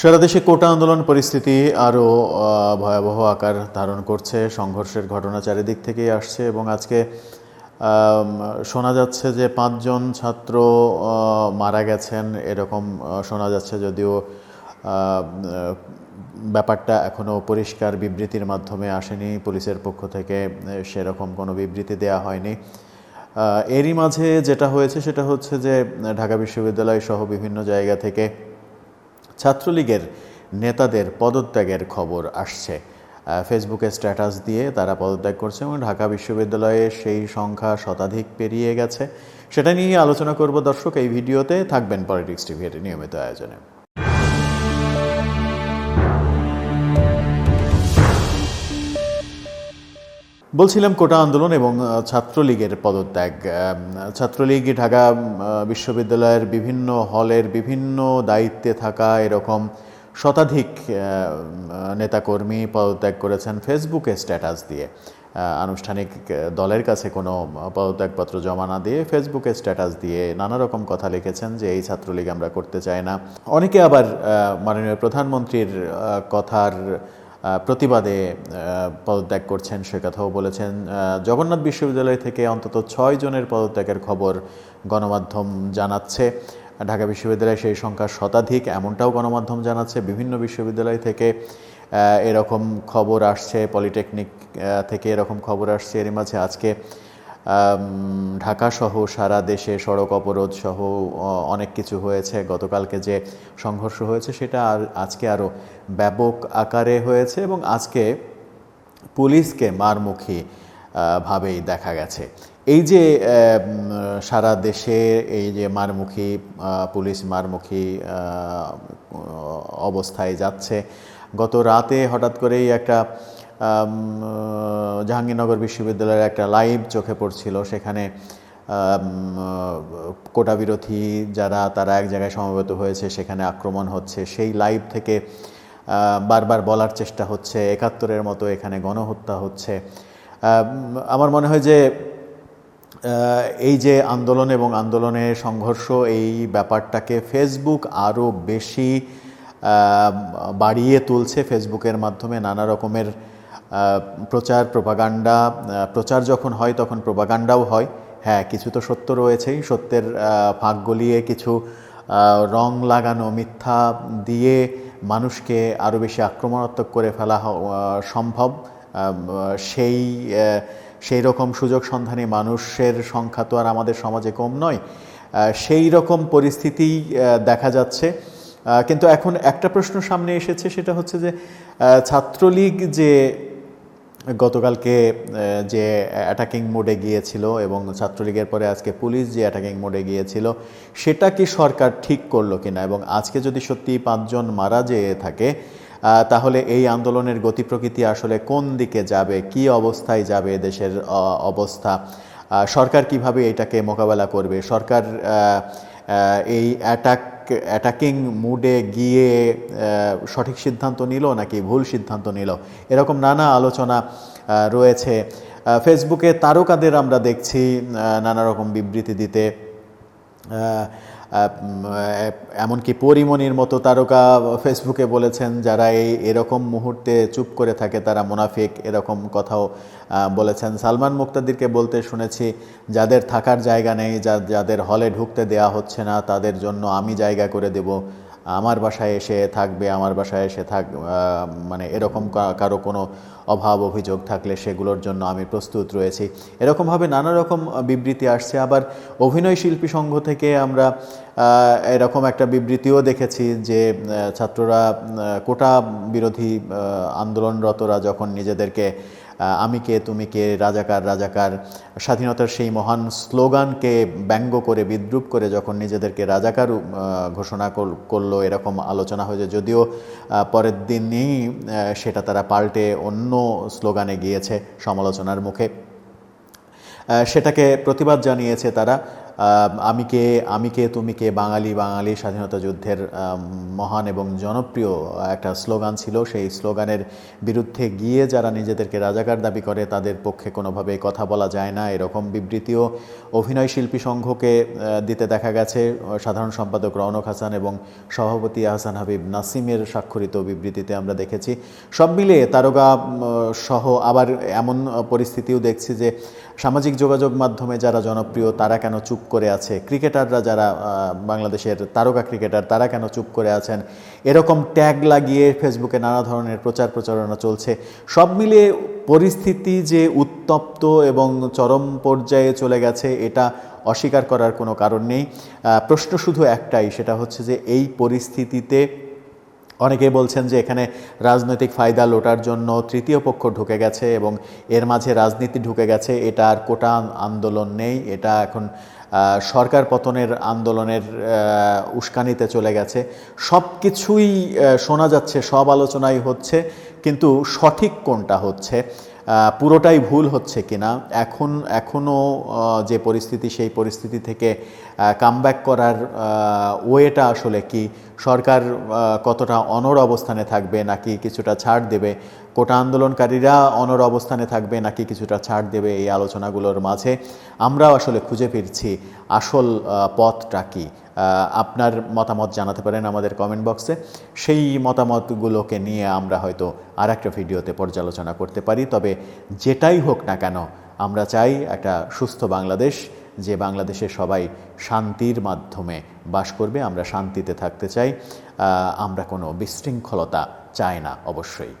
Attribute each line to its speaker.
Speaker 1: সারা দেশে কোটা আন্দোলন পরিস্থিতি আরও ভয়াবহ আকার ধারণ করছে। সংঘর্ষের ঘটনা চারিদিক থেকেই আসছে এবং আজকে শোনা যাচ্ছে যে পাঁচজন ছাত্র মারা গেছেন এরকম শোনা যাচ্ছে যদিও ব্যাপারটা এখনও পরিষ্কার বিবৃতির মাধ্যমে আসেনি। পুলিশের পক্ষ থেকে সেরকম কোনো বিবৃতি দেওয়া হয়নি। এরই মাঝে যেটা হয়েছে সেটা হচ্ছে যে ঢাকা বিশ্ববিদ্যালয় সহ বিভিন্ন জায়গা থেকে ছাত্রলীগের নেতাদের পদত্যাগের খবর আসছে। ফেসবুকে স্ট্যাটাস দিয়ে তারা পদত্যাগ করছে এবং ঢাকা বিশ্ববিদ্যালয়ে সেই সংখ্যা শতাধিক পেরিয়ে গেছে। সেটা নিয়ে আলোচনা করব দর্শক, এই ভিডিওতে থাকবেন পলিটিক্স টিভির নিয়মিত আয়োজনে। বলছিলাম কোটা আন্দোলন এবং ছাত্রলীগের পদত্যাগ। ছাত্রলীগ ঢাকা বিশ্ববিদ্যালয়ের বিভিন্ন হলের বিভিন্ন দায়িত্বে থাকা এরকম শতাধিক নেতাকর্মী পদত্যাগ করেছেন ফেসবুকে স্ট্যাটাস দিয়ে। আনুষ্ঠানিক দলের কাছে কোনো পদত্যাগপত্র জমা না দিয়ে ফেসবুকে স্ট্যাটাস দিয়ে নানা রকম কথা লিখেছেন যে, এই ছাত্রলীগ আমরা করতে চাই না। অনেকে আবার মাননীয় প্রধানমন্ত্রীর কথার প্রতিবাদে পদত্যাগ করছেন সে কথাও বলেছেন। জগন্নাথ বিশ্ববিদ্যালয় থেকে অন্তত ছয় জনের পদত্যাগের খবর গণমাধ্যম জানাচ্ছে। ঢাকা বিশ্ববিদ্যালয়ে সেই সংখ্যা শতাধিক, এমনটাও গণমাধ্যম জানাচ্ছে। বিভিন্ন বিশ্ববিদ্যালয় থেকে এরকম খবর আসছে, পলিটেকনিক থেকে এরকম খবর আসছে। এর মাঝে আজকে ঢাকা সহ সারা দেশে সড়ক অবরোধ সহ অনেক কিছু হয়েছে। গতকালকে যে সংঘর্ষ হয়েছে সেটা আর আজকে আরও ব্যাপক আকারে হয়েছে এবং আজকে পুলিশকে মারমুখী ভাবেই দেখা গেছে। এই যে সারা দেশে এই যে মারমুখী পুলিশ মারমুখী অবস্থায় যাচ্ছে, গত রাতে হঠাৎ করেই একটা জাহাঙ্গীরনগর বিশ্ববিদ্যালয়ের একটা লাইভ চোখে পড়ছিল। সেখানে কোটা বিরোধী যারা, তারা এক জায়গায় সমবেত হয়েছে, সেখানে আক্রমণ হচ্ছে। সেই লাইভ থেকে বারবার বলার চেষ্টা হচ্ছে। একাত্তরের মতো এখানে গণহত্যা হচ্ছে। আমার মনে হয় যে এই যে আন্দোলন এবং আন্দোলনের সংঘর্ষ, এই ব্যাপারটাকে ফেসবুক আরও বেশি বাড়িয়ে তুলছে। ফেসবুকের মাধ্যমে নানা রকমের প্রচার, প্রপাগান্ডা প্রচার যখন হয় তখন প্রপাগান্ডাও হয়। হ্যাঁ কিছু তো সত্য রয়েছেই। সত্যের ফাঁক গলিয়ে কিছু রং লাগানো, মিথ্যা দিয়ে মানুষকে আরও বেশি আক্রমণাত্মক করে ফেলা সম্ভব। সেই সেই রকম সুযোগ সন্ধানী মানুষের সংখ্যা তো আর আমাদের সমাজে কম নয়। সেই রকম পরিস্থিতি দেখা যাচ্ছে। কিন্তু এখন একটা প্রশ্ন সামনে এসেছে, সেটা হচ্ছে যে ছাত্রলীগ যে গতকালকে যে অ্যাটাকিং মোডে গিয়েছিল এবং ছাত্রলীগের পরে আজকে পুলিশ যে অ্যাটাকিং মোডে গিয়েছিল, সেটা কি সরকার ঠিক করল কিনা? এবং আজকে যদি সত্যি পাঁচজন মারা যেয়ে থাকে তাহলে এই আন্দোলনের গতি প্রকৃতি আসলে কোন দিকে যাবে? কি অবস্থায় যাবে দেশের অবস্থা? সরকার কীভাবে এটাকে মোকাবেলা করবে? সরকার এই অ্যাটাক অ্যাটাকিং মুডে গিয়ে সঠিক সিদ্ধান্ত নিল নাকি ভুল সিদ্ধান্ত নিল? এরকম নানা আলোচনা রয়েছে। ফেসবুকে তারকাদের আমরা দেখছি নানা রকম বিবৃতি দিতে। এমনকি পরিমণির মতো তারকা ফেসবুকে বলেছেন, যারা এই এরকম মুহূর্তে চুপ করে থাকে, তারা মুনাফিক এরকম কথাও বলেছেন। সালমান মুক্তাদিরকে বলতে শুনেছি, যাদের থাকার জায়গা নেই যাদের হলে ঢুকতে দেয়া হচ্ছে না, তাদের জন্য আমি জায়গা করে দেব। আমার বাসায় এসে থাকবে, আমার বাসায় এসে থাক মানে এরকম কারও কোনো অভাব অভিযোগ থাকলে সেগুলোর জন্য আমি প্রস্তুত রয়েছি। এরকমভাবে নানা রকম বিবৃতি আসছে, আবার অভিনয় শিল্পী সংঘ থেকে আমরা এরকম একটা বিবৃতিও দেখেছি যে ছাত্ররা কোটা বিরোধী আন্দোলনরতরা যখন নিজেদেরকে আমি কে, তুমি কে, রাজাকার রাজাকার, স্বাধীনতার সেই মহান স্লোগানকে ব্যঙ্গ করে, বিদ্রুপ করে যখন নিজেদেরকে রাজাকার ঘোষণা কর- করল, এরকম আলোচনা হয়েছে। যদিও পরের দিনই সেটা তারা পাল্টে অন্য স্লোগানে গিয়েছে সমালোচনার মুখে। সেটাকে প্রতিবাদ জানিয়েছে তারা। আমি কে আমি কে, তুমি কে, বাঙালি বাঙালি স্বাধীনতা যুদ্ধের মহান এবং জনপ্রিয় একটা স্লোগান ছিল। সেই স্লোগানের বিরুদ্ধে গিয়ে যারা নিজেদেরকে রাজাকার দাবি করে, তাদের পক্ষে কোনোভাবে কথা বলা যায় না। এরকম বিবৃতিও অভিনয় শিল্পী সংঘকে দিতে দেখা গেছে। সাধারণ সম্পাদক রওনক হাসান এবং সভাপতি আহসান হাবিব নাসিমের স্বাক্ষরিত বিবৃতিতে আমরা দেখেছি। সব মিলিয়ে তারকা সহ আবার এমন পরিস্থিতিও দেখছি যে সামাজিক যোগাযোগ মাধ্যমে যারা জনপ্রিয়, তারা কেন চুপ করে আছে? ক্রিকেটাররা যারা বাংলাদেশের তারকা ক্রিকেটার, তারা কেন চুপ করে আছেন? এরকম ট্যাগ লাগিয়ে ফেসবুকে নানা ধরনের প্রচার প্রচারণা চলছে। সব মিলিয়ে পরিস্থিতি যে উত্তপ্ত এবং চরম পর্যায়ে চলে গেছে, এটা অস্বীকার করার কোনো কারণ নেই। প্রশ্ন শুধু একটাই, সেটা হচ্ছে যে এই পরিস্থিতিতে অনেকে বলছেন যে এখানে রাজনৈতিক ফায়দা লোটার জন্য তৃতীয় পক্ষ ঢুকে গেছে এবং এর মাঝে রাজনীতি ঢুকে গেছে। এটা আর কোটা আন্দোলন নেই। এটা এখন সরকার পতনের আন্দোলনের উস্কানিতে চলে গেছে। সব কিছুই শোনা যাচ্ছে, সব আলোচনাই হচ্ছে, কিন্তু সঠিক কোনটা হচ্ছে? পুরোটাই ভুল হচ্ছে কিনা, এখন এখনও যে পরিস্থিতি, সেই পরিস্থিতি থেকে কামব্যাক করার ওয়েটা আসলে কি? সরকার কতটা অনর অবস্থানে থাকবে নাকি কিছুটা ছাড় দেবে? কোটা আন্দোলনকারীরা অনর অবস্থানে থাকবে নাকি কিছুটা ছাড় দেবে এই আলোচনাগুলোর মাঝে? আমরাও আসলে খুঁজে ফিরছি আসল পথটা কি? আপনার মতামত জানাতে পারেন আমাদের কমেন্ট বক্সে সেই মতামতগুলোকে নিয়ে আমরা হয়তো আর একটা ভিডিওতে পর্যালোচনা করতে পারি। তবে যেটাই হোক না কেন, আমরা চাই একটা সুস্থ বাংলাদেশ, যে বাংলাদেশে সবাই শান্তির মাধ্যমে বাস করবে। আমরা শান্তিতে থাকতে চাই। আমরা কোনো বিশৃঙ্খলতা চাই না, অবশ্যই।